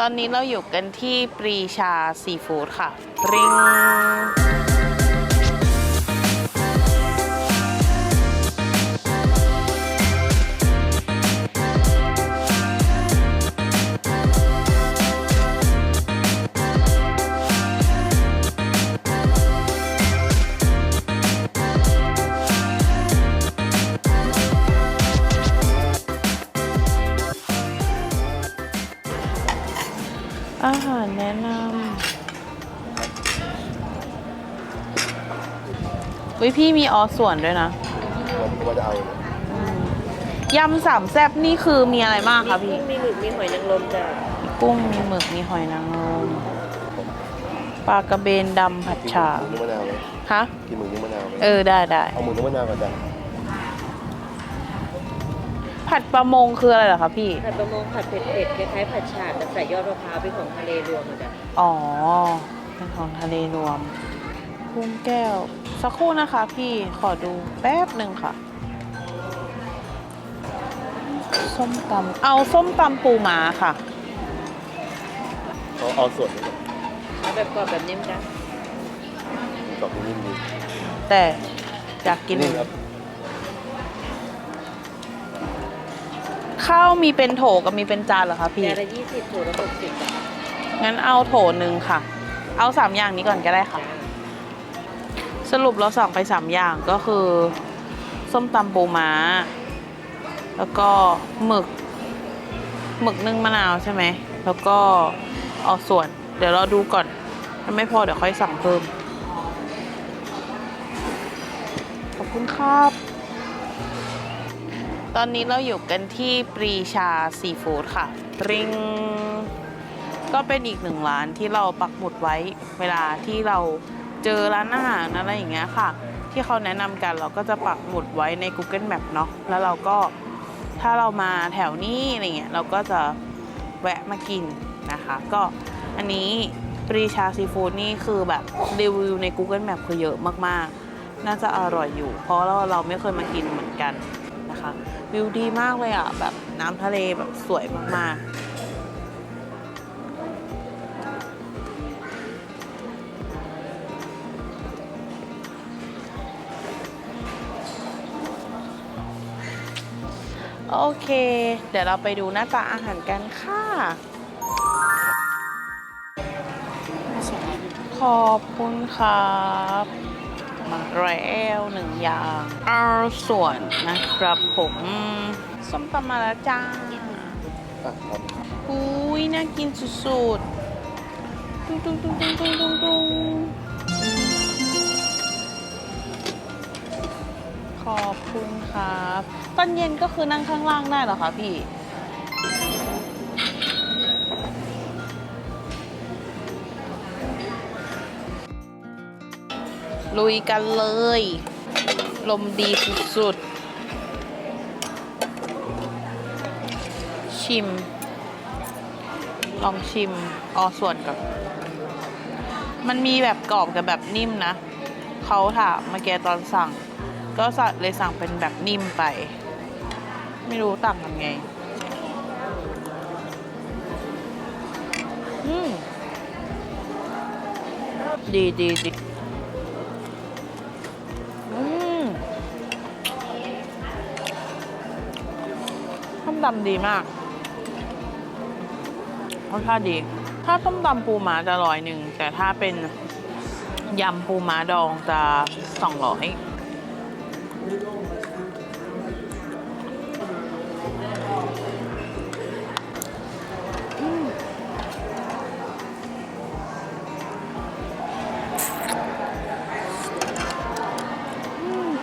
ตอนนี้เราอยู่กันที่ปรีชาซีฟู้ดค่ะปริง อาหารแนะนำวิพี่มีออส่วนด้วยนะผมก็ว่าจะเอาเลยยำสามแซ่บนี่คือมีอะไรบ้างคะพี่ มีหมึกมีหอยนางรมจ้ะมีกุ้งมีหมึกมีหอยนางรมปลากระเบนดำผัดกินฉ่าหมึกนุ่มมะนาวเลยฮะกินหมึกนุ่มมะนาวไหมเออได้ได้เอาหมึกนุ่มมะนาวก่อนจ้ะ ผัดประมงคืออะไรเหรอคะพี่ ผัดประมงผัดเผ็ดๆคล้ายๆผัดฉ่าแต่ใส่ยอดมะพร้าวเป็นของทะเลรวมอะจ้ะอ๋อ เป็นของทะเลรวม กุ้งแก้ว สักครู่นะคะพี่ขอดูแป๊บหนึ่งค่ะ ส้มตำเอาส้มตำปูม้าค่ะเขาเอาส่วนนี้ก่อนเอาแบบกรอบแบบนิ่มจ้ะกรอบนิ่มๆดีแต่อยากกินนี่ครับ ข้าวมีเป็นโถกับมีเป็นจานเหรอคะพี่ จานละยี่สิบถุงละหกสิบจ้ะงั้นเอาโถหนึ่งค่ะ เอาสามอย่างนี้ก่อนก็ได้ค่ะ สรุปเราสั่งไปสามอย่างก็คือ ส้มตำปูม้า แล้วก็หมึก หมึกนึ่งมะนาวใช่ไหม แล้วก็เอาส่วน เดี๋ยวเราดูก่อน ถ้าไม่พอเดี๋ยวค่อยสั่งเพิ่ม ขอบคุณครับ ตอนนี้เราอยู่กันที่ปรีชาซีฟู้ดค่ะ ริง ก็เป็นอีกหนึ่งร้านที่เราปักหมุดไว้เวลาที่เราเจอร้านอาหารอะไรอย่างเงี้ยค่ะ ที่เขาแนะนำกันเราก็จะปักหมุดไว้ใน Google Map เนาะแล้วเราก็ถ้าเรามาแถวนี้อะไรเงี้ยเราก็จะแวะมากินนะคะ ก็อันนี้ปรีชาซีฟู้ดนี่คือแบบรีวิวใน Google Map คือเยอะมากๆ น่าจะอร่อยอยู่ เพราะเราเราไม่เคยมากินเหมือนกัน นะคะวิวดีมากเลยอะแบบน้ำทะเลแบบสวยมากๆโอเค เดี๋ยวเราไปดูหน้าตาอาหารกันค่ะ ขอบคุณครับ มาแล้วหนึ่งอย่างเอาส่วนนะครับผมส้มตำมาแล้วจ้าอะครับอุ้ยน่ากินสุดๆตุ้งตุ้งตุ้งตุ้งตุ้งตุ้งตุ้งขอบคุณครับ ตอนเย็นก็คือนั่งข้างล่างได้เหรอคะพี่ ลุยกันเลย ลมดีสุดๆ ชิม ลองชิมออส่วนก่อนมันมีแบบกรอบกับแบบนิ่มนะ เขาถามเมื่อกี้ตอนสั่ง ก็สั่งเลยสั่งเป็นแบบนิ่มไป ไม่รู้ต่างกันไง อืมดีดีดี มตำดีมากรสชาติดี ถ้าต้มตำปูม้าจะร้อยหนึ่ง แต่ถ้าเป็นยำปูม้าดองจะสองร้อย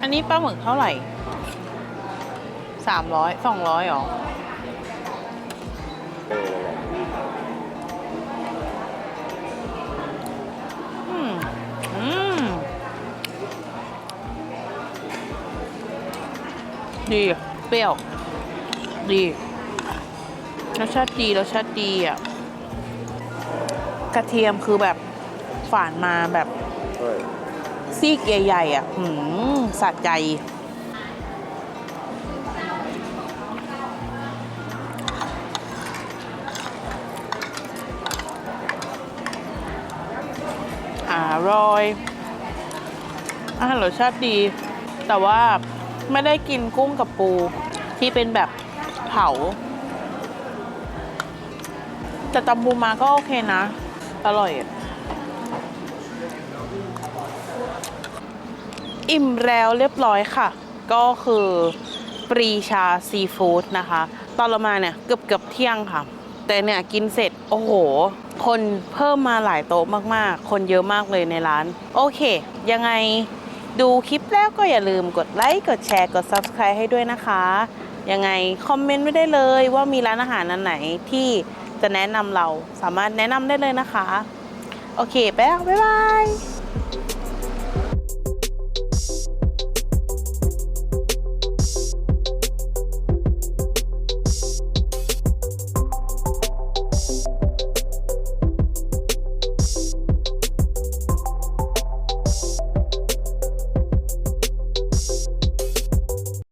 อันนี้ปลาหมึกเท่าไหร่ สามร้อยสองร้อยหรอเอออืมอืมดีอะเปรี้ยว ดีรสชาติดีรสชาติดีอะ กระเทียมคือแบบฝานมาแบบใช่ซีกใหญ่ๆอะหืมสะใจ ร่อย อาหารรสชาติดี แต่ว่าไม่ได้กินกุ้งกับปูที่เป็นแบบเผา แต่ตำปูมาก็โอเคนะ อร่อยอิ่มแล้วเรียบร้อยค่ะ ก็คือปรีชาซีฟู้ดนะคะ ตอนเรามาเนี่ย เกือบเกือบเที่ยงค่ะ แต่เนี่ยกินเสร็จโอ้โห คนเพิ่มมาหลายโต๊ะมากๆ คนเยอะมากเลยในร้าน โอเค ยังไงดูคลิปแล้วก็อย่าลืมกดไลค์ กดแชร์ กด Subscribe ให้ด้วยนะคะ ยังไงคอมเมนต์ไว้ได้เลยว่ามีร้านอาหารอันไหนที่จะแนะนำเราสามารถแนะนำได้เลยนะคะ โอเค ไปแล้วบ๊ายบาย